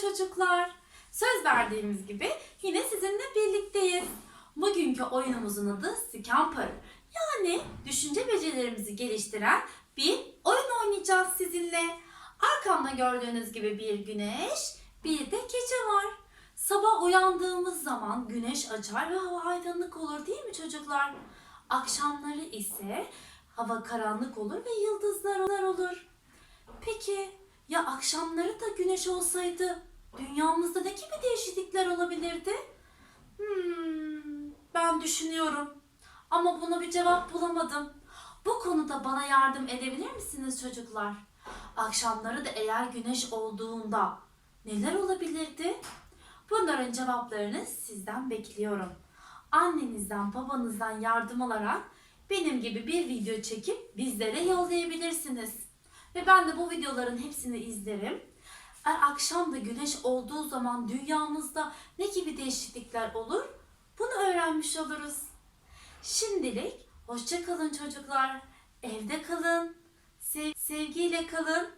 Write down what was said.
Çocuklar. Söz verdiğimiz gibi yine sizinle birlikteyiz. Bugünkü oyunumuzun adı Scamper. Yani düşünce becerilerimizi geliştiren bir oyun oynayacağız sizinle. Arkamda gördüğünüz gibi bir güneş, bir de gece var. Sabah uyandığımız zaman güneş açar ve hava aydınlık olur değil mi çocuklar? Akşamları ise hava karanlık olur ve yıldızlar olur. Peki ya akşamları da güneş olsaydı dünyamızda ne gibi değişiklikler olabilirdi? Hmm, ben düşünüyorum ama buna bir cevap bulamadım. Bu konuda bana yardım edebilir misiniz çocuklar? Akşamları da eğer güneş olduğunda neler olabilirdi? Bunların cevaplarını sizden bekliyorum. Annenizden, babanızdan yardım alarak benim gibi bir video çekip bizlere yollayabilirsiniz. Ve ben de bu videoların hepsini izlerim. Eğer akşam da güneş olduğu zaman dünyamızda ne gibi değişiklikler olur? Bunu öğrenmiş oluruz. Şimdilik hoşça kalın çocuklar. Evde kalın. Sev- sevgiyle kalın.